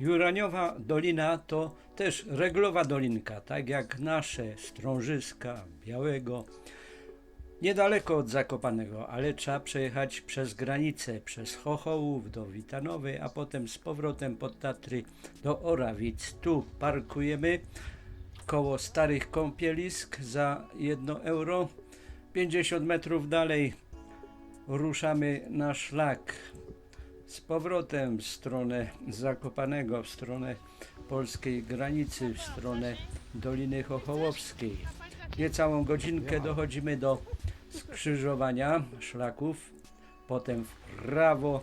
Juraniowa Dolina to też reglowa dolinka, tak jak nasze Strążyska, Białego. Niedaleko od Zakopanego, ale trzeba przejechać przez granicę, przez Chochołów do Witanowej, a potem z powrotem pod Tatry do Orawic. Tu parkujemy koło starych kąpielisk za 1 euro. 50 metrów dalej ruszamy na szlak z powrotem w stronę Zakopanego, w stronę polskiej granicy, w stronę Doliny Chochołowskiej. Niecałą godzinkę dochodzimy do skrzyżowania szlaków, potem w prawo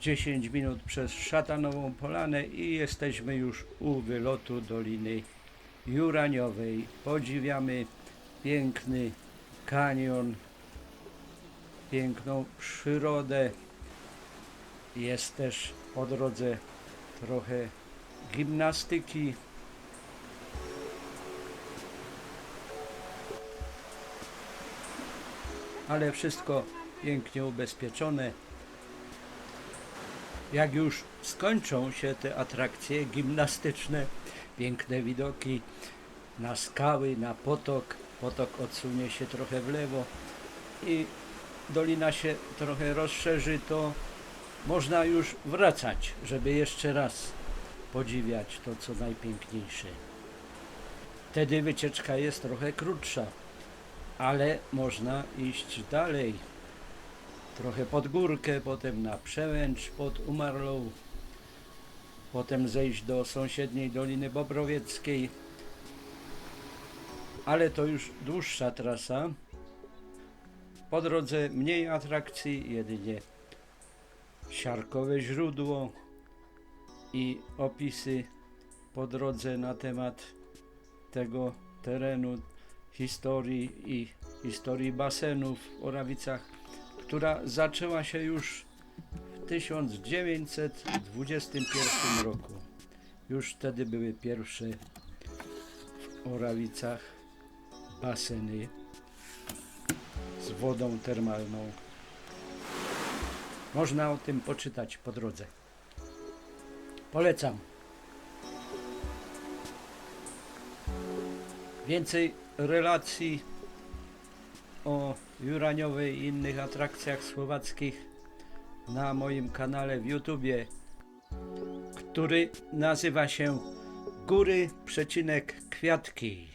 10 minut przez Szatanową Polanę i jesteśmy już u wylotu Doliny Juraniowej. Podziwiamy piękny kanion, piękną przyrodę. Jest też po drodze trochę gimnastyki. Ale wszystko pięknie ubezpieczone. Jak już skończą się te atrakcje gimnastyczne, piękne widoki na skały, na potok. Potok odsunie się trochę w lewo i dolina się trochę rozszerzy, to można już wracać, żeby jeszcze raz podziwiać to, co najpiękniejsze. Wtedy wycieczka jest trochę krótsza, ale można iść dalej. Trochę pod górkę, potem na przełęcz pod Umarlą, potem zejść do sąsiedniej Doliny Bobrowieckiej. Ale to już dłuższa trasa. Po drodze mniej atrakcji, jedynie siarkowe źródło i opisy po drodze na temat tego terenu, historii i historii basenów w Orawicach, która zaczęła się już w 1921 roku. Już wtedy były pierwsze w Orawicach baseny z wodą termalną. Można o tym poczytać po drodze. Polecam. Więcej relacji o Juraniowej i innych atrakcjach słowackich na moim kanale w YouTubie, który nazywa się Góry przecinek Kwiatki.